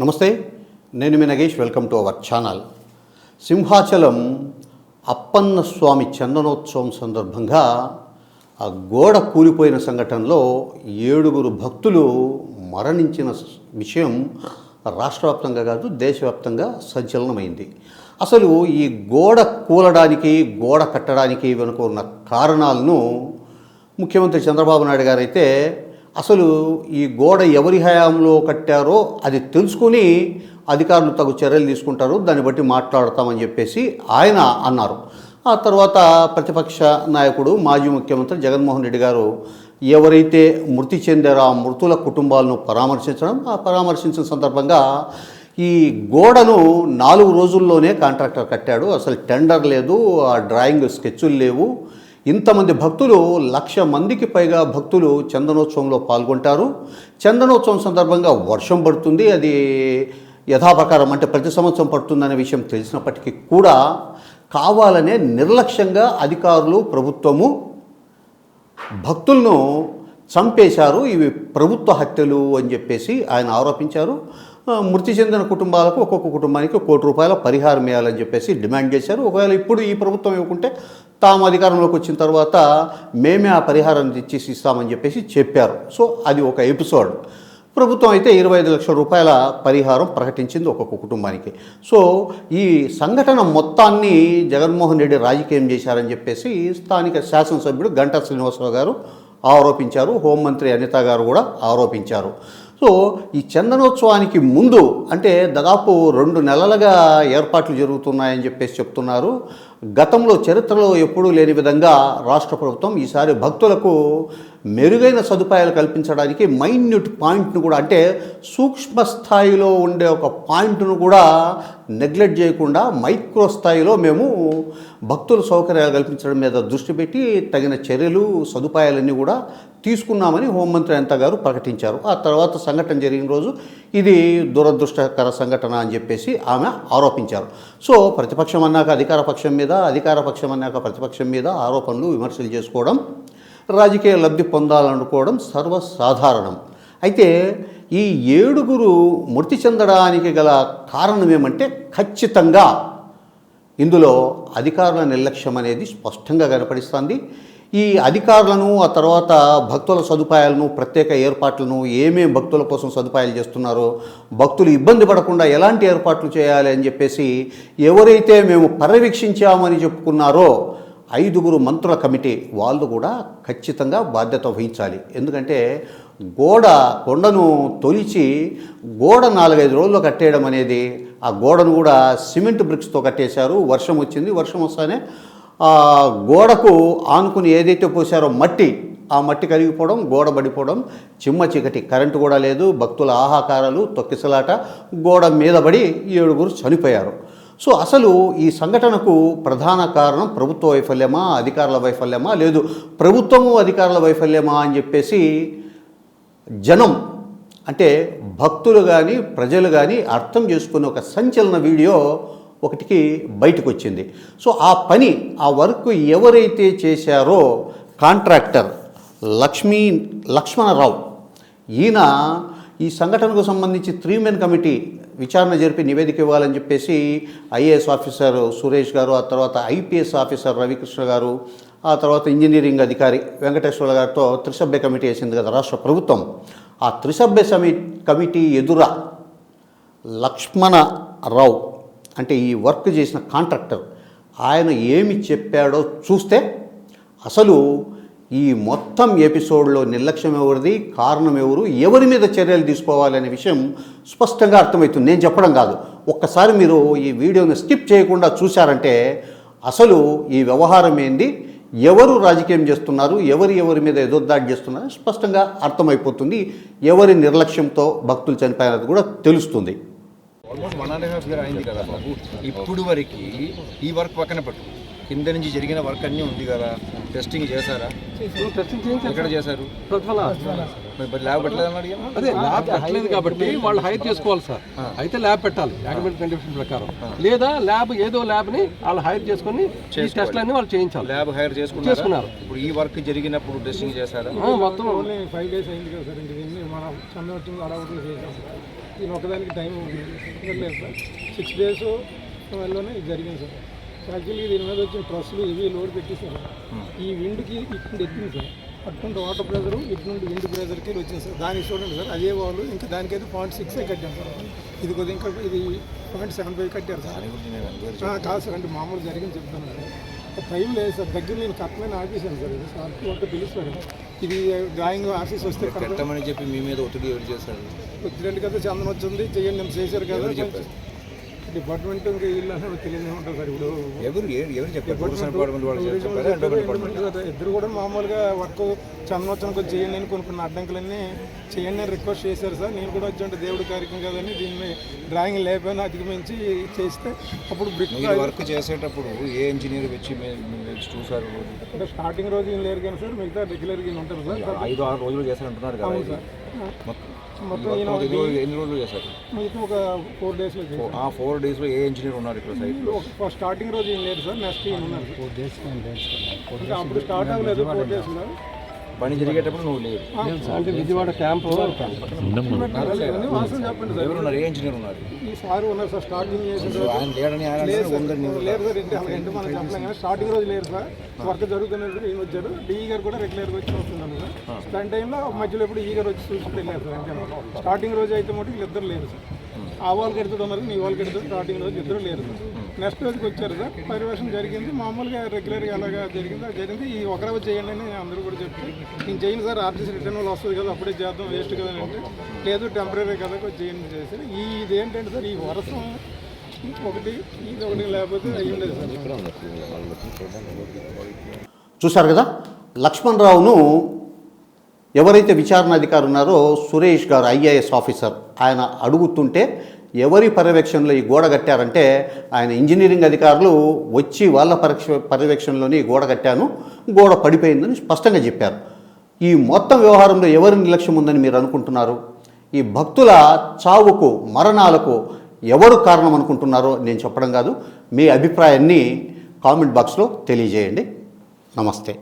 నమస్తే నేను మీ Nagesh welcome to our channel. Simhachalam Appanna Swami Chandanotsavam సందర్భంగా ఆ గోడ కూలిపోయిన సంఘటనలో ఏడుగురు భక్తులు మరణించిన విషయం రాష్ట్ర వ్యాప్తంగా కాదు దేశవ్యాప్తంగా సంచలనమైంది. అసలు ఈ గోడ కూలడానికి గోడ కట్టడానికి వెనుక ఉన్న కారణాలను ముఖ్యమంత్రి చంద్రబాబు నాయుడు గారైతే అసలు ఈ గోడ ఎవరి హయాంలో కట్టారో అది తెలుసుకుని అధికారులు తగు చర్యలు తీసుకుంటారు. దాన్ని బట్టి మాట్లాడతామని చెప్పేసి ఆయన అన్నారు. ఆ తర్వాత ప్రతిపక్ష నాయకుడు మాజీ ముఖ్యమంత్రి జగన్మోహన్ రెడ్డి గారు ఎవరైతే మృతి చెందారో ఆ మృతుల కుటుంబాలను పరామర్శించడం ఆ పరామర్శించిన సందర్భంగా ఈ గోడను నాలుగు రోజుల్లోనే కాంట్రాక్టర్ కట్టాడు. అసలు టెండర్ లేదు ఆ డ్రాయింగ్ స్కెచ్లు లేవు. ఇంతమంది భక్తులు లక్ష మందికి పైగా భక్తులు చందనోత్సవంలో పాల్గొంటారు. చందనోత్సవం సందర్భంగా వర్షం పడుతుంది. అది యథాప్రకారం అంటే ప్రతి సంవత్సరం పడుతుందనే విషయం తెలిసినప్పటికీ కూడా కావాలనే నిర్లక్ష్యంగా అధికారులు ప్రభుత్వము భక్తులను చంపేశారు. ఇవి ప్రభుత్వ హత్యలు అని చెప్పేసి ఆయన ఆరోపించారు. మృతి చెందిన కుటుంబాలకు ఒక్కొక్క కుటుంబానికి కోటి రూపాయల పరిహారం ఇవ్వాలని చెప్పేసి డిమాండ్ చేశారు. ఒకవేళ ఇప్పుడు ఈ ప్రభుత్వం ఇవ్వకుంటే తాము అధికారంలోకి వచ్చిన తర్వాత మేమే ఆ పరిహారాన్ని తెచ్చేసి ఇస్తామని చెప్పేసి చెప్పారు. సో అది ఒక ఎపిసోడ్. ప్రభుత్వం అయితే ఇరవై ఐదు లక్షల రూపాయల పరిహారం ప్రకటించింది ఒక్కొక్క కుటుంబానికి. సో ఈ సంఘటన మొత్తాన్ని జగన్మోహన్ రెడ్డి రాజకీయం చేశారని చెప్పేసి స్థానిక శాసనసభ్యుడు గంటా శ్రీనివాసరావు గారు ఆరోపించారు. హోంమంత్రి అనిత గారు కూడా ఆరోపించారు. సో ఈ చందనోత్సవానికి ముందు అంటే దాదాపు రెండు నెలలుగా ఏర్పాట్లు జరుగుతున్నాయని చెప్పేసి చెప్తున్నారు. గతంలో చరిత్రలో ఎప్పుడూ లేని విధంగా రాష్ట్ర ప్రభుత్వం ఈసారి భక్తులకు మెరుగైన సదుపాయాలు కల్పించడానికి మైన్యూట్ పాయింట్ను కూడా అంటే సూక్ష్మ స్థాయిలో ఉండే ఒక పాయింట్ను కూడా నెగ్లెక్ట్ చేయకుండా మైక్రో స్థాయిలో మేము భక్తుల సౌకర్యాలు కల్పించడం మీద దృష్టి పెట్టి తగిన చర్యలు సదుపాయాలన్నీ కూడా తీసుకున్నామని హోంమంత్రి అనిత గారు ప్రకటించారు. ఆ తర్వాత సంఘటన జరిగిన రోజు ఇది దురదృష్టకర సంఘటన అని చెప్పేసి ఆమె ఆరోపించారు. సో ప్రతిపక్షం అన్నాక అధికార పక్షం మీద అధికార పక్షం అన్నాక ప్రతిపక్షం మీద ఆరోపణలు విమర్శలు చేసుకోవడం రాజకీయ లబ్ధి పొందాలనుకోవడం సర్వసాధారణం. అయితే ఈ ఏడుగురు మృతి చెందడానికి గల కారణం ఏమంటే ఖచ్చితంగా ఇందులో అధికారుల నిర్లక్ష్యం అనేది స్పష్టంగా కనపడిస్తుంది. ఈ అధికారులను ఆ తర్వాత భక్తుల సదుపాయాలను ప్రత్యేక ఏర్పాట్లను ఏమేమి భక్తుల కోసం సదుపాయాలు చేస్తున్నారో భక్తులు ఇబ్బంది పడకుండా ఎలాంటి ఏర్పాట్లు చేయాలి అని చెప్పేసి ఎవరైతే మేము పర్యవేక్షించామని చెప్పుకున్నారో ఐదుగురు మంత్రుల కమిటీ వాళ్ళు కూడా ఖచ్చితంగా బాధ్యత వహించాలి. ఎందుకంటే గోడ కొండను తొలిచి గోడ నాలుగైదు రోజుల్లో కట్టేయడం అనేది ఆ గోడను కూడా సిమెంట్ బ్రిక్స్తో కట్టేశారు. వర్షం వచ్చింది వర్షం వస్తానే గోడకు ఆనుకుని ఏదైతే పోసారో మట్టి ఆ మట్టి కరిగిపోవడం గోడ పడిపోవడం చిమ్మ చీకటి కరెంటు కూడా లేదు భక్తుల ఆహాకారాలు తొక్కిసలాట గోడ మీద పడి ఏడుగురు చనిపోయారు. సో అసలు ఈ సంఘటనకు ప్రధాన కారణం ప్రభుత్వ వైఫల్యమా అధికారుల వైఫల్యమా లేదు. ప్రభుత్వము అధికారుల వైఫల్యమా అని చెప్పేసి జనం అంటే భక్తులు కానీ ప్రజలు కానీ అర్థం చేసుకునే ఒక సంచలన వీడియో ఒకటికి బయటకు వచ్చింది సో ఆ పని ఆ వర్క్ ఎవరైతే చేశారో కాంట్రాక్టర్ లక్ష్మీ లక్ష్మణరావు ఈయన ఈ సంఘటనకు సంబంధించి త్రీ మెన్ కమిటీ విచారణ జరిపి నివేదిక ఇవ్వాలని చెప్పేసి ఐఏఎస్ ఆఫీసర్ సురేష్ గారు ఆ తర్వాత ఐపీఎస్ ఆఫీసర్ రవికృష్ణ గారు ఆ తర్వాత ఇంజనీరింగ్ అధికారి వెంకటేశ్వర గారితో త్రిసభ్య కమిటీ వేసింది కదా రాష్ట్ర ప్రభుత్వం. ఆ త్రిసభ్య సమి కమిటీ ఎదుర లక్ష్మణరావు అంటే ఈ వర్క్ చేసిన కాంట్రాక్టర్ ఆయన ఏమి చెప్పాడో చూస్తే అసలు ఈ మొత్తం ఎపిసోడ్లో నిర్లక్ష్యం ఎవరిది కారణం ఎవరు ఎవరి మీద చర్యలు తీసుకోవాలి అనే విషయం స్పష్టంగా అర్థమవుతుంది. నేను చెప్పడం కాదు. ఒక్కసారి మీరు ఈ వీడియోని స్కిప్ చేయకుండా చూశారంటే అసలు ఈ వ్యవహారం ఏంది ఎవరు రాజకీయం చేస్తున్నారు ఎవరు ఎవరి మీద ఎదురుదాడి చేస్తున్నారు స్పష్టంగా అర్థమైపోతుంది. ఎవరి నిర్లక్ష్యంతో భక్తులు చనిపోయినది కూడా తెలుస్తుంది. Almost one and half year అయింది కదా బాబు. ఇప్పుడు వరకు ఈ వర్క్ పక్కన పెట్టు. కింద నుంచి జరిగిన వర్క్ అన్నీ ఉంది కదా. టెస్టింగ్ చేశారా? టెస్టింగ్ ఎక్కడ చేశారు? అదే ల్యాబ్ పెట్టలేదు కాబట్టి వాళ్ళు హైర్ చేసుకోవాలి సార్. అయితే ల్యాబ్ పెట్టాలి. అకాడమిక్ కండిషన్ ప్రకారం. లేదా ల్యాబ్ ఏదో ల్యాబ్ని వాళ్ళు హైర్ చేసుకొని ఈ టెస్ట్లన్నీ వాళ్ళు చేయించాలి. ల్యాబ్ హైర్ చేసుకున్నారా. ఇప్పుడు ఈ వర్క్ జరిగినప్పుడు టెస్టింగ్ చేశారా? మొత్తం ఓన్లీ ఫైవ్ డేస్ అయింది కదా సార్ మనం చందవచ్చి అడగట్లు చేసాం దీని ఒకదానికి టైం లేదు సార్. సిక్స్ డేస్ ఇది జరిగింది సార్. యాక్చువల్లీ దీని మీద వచ్చిన ట్రస్సులు ఇవి లోడ్ పెట్టేశారు ఈ విండ్కి ఇటు ఎక్కింది సార్. అటువంటి వాటర్ ప్రెజర్ ఇటు నుండి విండ్ ప్రెజర్కి వచ్చింది సార్ దానికి చూడండి సార్ అదే వాళ్ళు ఇంకా దానికైతే పాయింట్ సిక్స్ కట్టాం సార్. ఇది కొద్దిగా ఇంకా ఇది పాయింట్ సెవెన్ ఫైవ్ కట్టారు సార్. కాదు సార్ అంటే మామూలు జరిగింది చెప్తాను సార్. టైం లేదు సార్ దగ్గర నేను కరెక్ట్మైన ఆఫీసాను సార్. ఇది సార్ ఒకటి పిలుస్తాడు ఇది డ్రాయింగ్ ఆఫీస్ వస్తే కరెక్ట్ పెట్టమని చెప్పి మీ మీద ఒత్తిడి ఎవరు చేశారు? వచ్చినట్టు కదా చందనం వచ్చింది చేయండి నేను చేశారు కదా. డిపార్ట్మెంట్ ఇంకా తెలియదు సార్ ఇప్పుడు? ఎవరు ఏ- ఎవరు చెప్పారు? ఇద్దరు కూడా మామూలుగా వర్క్ చందనోత్సవం కొంచెం చేయండి అని కొన్ని కొన్ని అడ్డంకులన్నీ చేయండి అని రిక్వెస్ట్ చేశారు సార్. నేను కూడా వచ్చి దేవుడి కార్యక్రమం కదని దీన్ని డ్రాయింగ్ లేకపోయినా అధిగమించి చేస్తే అప్పుడు బ్రిక్ వర్క్ చేసేటప్పుడు ఏ ఇంజనీర్ వచ్చి చూసారు? అంటే స్టార్టింగ్ రోజు ఈయన లేరు కానీ సార్ మిగతా రెగ్యులర్గా ఉంటారు సార్? ఐదు ఆరు రోజులు చేశారంటున్నారు కదా. మొత్తం మొత్తం మొత్తం ఎన్ని రోజులు చేశారు? మిగతా ఒక ఫోర్ డేస్లో చేశారు. ఆ ఫోర్ డేస్లో ఏ ఇంజనీర్ ఉన్నారు ఇక్కడ సైట్ ఒక ఫస్ట్ రోజు ఈయన లేరు సార్ నెక్స్ట్ ఈయన ఉన్నారు? ఫోర్ డేస్ అంటే అప్పుడు స్టార్ట్ అవ్వలేదు ఫోర్ డేస్లో పని జరిగేటప్పుడు నువ్వు లేవు. అంటే విజయవాడ క్యాంపు వాస్తవం చెప్పండి సార్. ఎవరు ఉన్నారు ఏ ఇంజనీర్ ఉన్నారు? ఈ సార్ ఉన్నారు సార్ స్టార్టింగ్ రోజు. ఆయన లేడని లేరు సార్. ఇంటి అలా ఇంటి మనం చెప్పలేం కానీ స్టార్టింగ్ రోజు లేరు సార్. వర్క్ జరుగుతున్నప్పుడు ఈయన వచ్చారు. డిఈ గారు కూడా రెగ్యులర్గా వచ్చి వస్తున్నాను సార్. దాని టైంలో మధ్యలో ఎప్పుడు ఈ గారు వచ్చి చూసుకుంటూ వెళ్ళారు సార్ అంతే స్టార్టింగ్ రోజు అయితే మటు వీళ్ళిద్దరు లేరు సార్. ఆ. వాళ్ళకి ఎడుతుడు ఉన్నారు నీ వాళ్ళకి ఎడుతుడు స్టార్టింగ్ రోజు ఇద్దరు లేరు సార్. నెక్స్ట్ రోజుకి వచ్చారు సార్. పరివేషం జరిగింది. మామూలుగా రెగ్యులర్గా ఎలాగా జరిగింది. అది జరిగింది. ఈ ఒక చేయండి అని అందరూ కూడా చెప్తే నేను చేయను సార్ ఆర్టీసీ రిటర్న్ వాళ్ళు వస్తుంది కదా అప్పుడే చేద్దాం వేస్ట్ కదా అని అంటే లేదు టెంపరీ కదా చేయండి చేశారు ఈ ఇది ఏంటంటే సార్ ఈ వరసం ఒకటి ఇది ఒకటి లేకపోతే అయ్యి సార్. చూశారు కదా? లక్ష్మణరావును ఎవరైతే విచారణ అధికారి ఉన్నారో సురేష్ గారు ఐఏఎస్ ఆఫీసర్ ఆయన అడుగుతుంటే ఎవరి పర్యవేక్షణలో ఈ గోడ కట్టారంటే ఆయన ఇంజనీరింగ్ అధికారులు వచ్చి వాళ్ళ పరీక్ష పర్యవేక్షణలోని ఈ గోడ కట్టాను గోడ పడిపోయిందని స్పష్టంగా చెప్పారు. ఈ మొత్తం వ్యవహారంలో ఎవరి నిర్లక్ష్యం ఉందని మీరు అనుకుంటున్నారు? ఈ భక్తుల చావుకు మరణాలకు ఎవరు కారణం అనుకుంటున్నారో నేను చెప్పడం కాదు. మీ అభిప్రాయాన్ని కామెంట్ బాక్స్లో తెలియజేయండి. నమస్తే.